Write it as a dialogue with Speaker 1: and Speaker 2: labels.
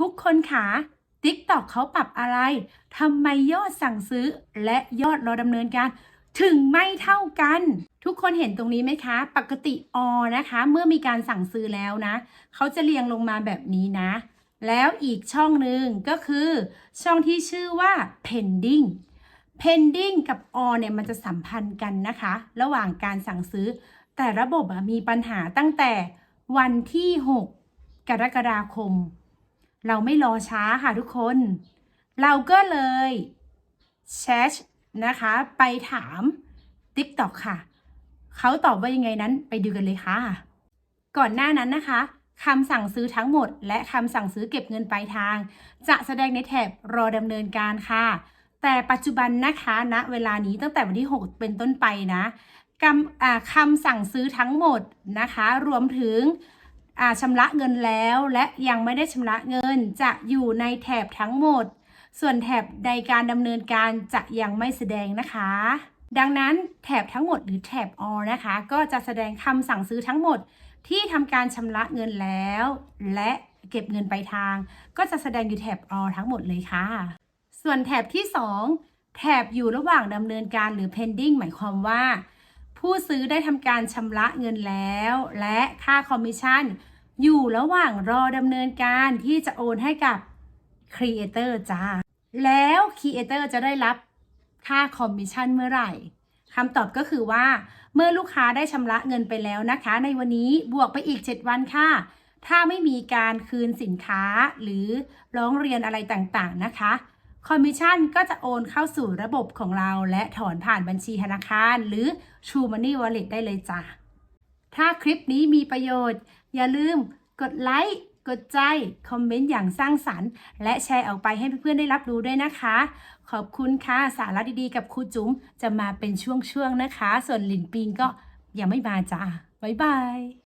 Speaker 1: ทุกคนคะ TikTok เขาปรับอะไรทำไมยอดสั่งซื้อและยอดรอดำเนินการ ถึงไม่เท่ากัน ทุกคนเห็นตรงนี้ไหมคะ ปกติอนะคะ เมื่อมีการสั่งซื้อแล้วนะ เขาจะเรียงลงมาแบบนี้นะ แล้วอีกช่องหนึ่งก็คือ ช่องที่ชื่อว่า pending pending กับ or เนี่ยมันจะสัมพันธ์กันนะคะ ระหว่างการสั่งซื้อ แต่ระบบมีปัญหาตั้งแต่วันที่ 6 กรกฎาคม เราไม่รอช้าค่ะทุกคน เราก็เลยแชทนะคะ ไปถาม TikTok ค่ะ เขาตอบว่ายังไงนั้นไปดูกันเลยค่ะ ก่อนหน้านั้นนะคะคำสั่งซื้อทั้งหมด และคำสั่งซื้อเก็บเงินปลายทาง จะแสดงในแถบรอดำเนินการค่ะ แต่ปัจจุบันนะคะณเวลานี้ตั้งแต่วันที่ 6 เป็นต้นไปนะคำคำสั่งซื้อทั้งหมดนะคะ รวมถึง ชำระเงินแล้วและยังไม่ได้ชำระเงินจะอยู่ในแถบทั้งหมด ส่วนแถบในการดำเนินการจะยังไม่แสดงนะคะ ดังนั้นแถบทั้งหมดหรือแถบ all นะคะ ก็จะแสดงคำสั่งซื้อทั้งหมดที่ทำการชำระเงินแล้ว และเก็บเงินไปทาง ก็จะแสดงอยู่แถบ all ทั้งหมดเลยค่ะ ส่วนแถบที่ 2 แถบอยู่ระหว่างดำเนินการหรือ pending หมายความว่า ผู้ซื้อได้ทำการชำระเงินแล้ว และค่าคอมมิชชั่น อยู่ระหว่างรอดำเนินการที่จะโอนให้กับ Creator จ้า แล้ว Creator จะได้รับค่าคอมมิชชั่นเมื่อไหร่คำตอบก็คือว่า เมื่อลูกค้าได้ชำระเงินไปแล้วนะคะ ในวันนี้บวกไปอีก 7 วันค่ะ ถ้าไม่มีการคืนสินค้าหรือร้องเรียนอะไรต่างๆนะคะ คอมมิชชั่นก็จะโอนเข้าสู่ระบบของเรา และถอนผ่านบัญชีธนาคาร หรือ True Money Wallet ได้เลยจ้ะ ถ้าคลิปนี้มีประโยชน์ อย่าลืมกดไลค์ กดใจ คอมเมนต์อย่างสร้างสรรค์ และแชร์ออกไปให้เพื่อนๆได้รับรู้ด้วยนะคะ ขอบคุณค่ะ สาระดีๆ กับครูจุ๋มจะมาเป็นช่วงๆนะคะ ส่วนหลินปิงก็ยังไม่มาจ้าบ๊ายบาย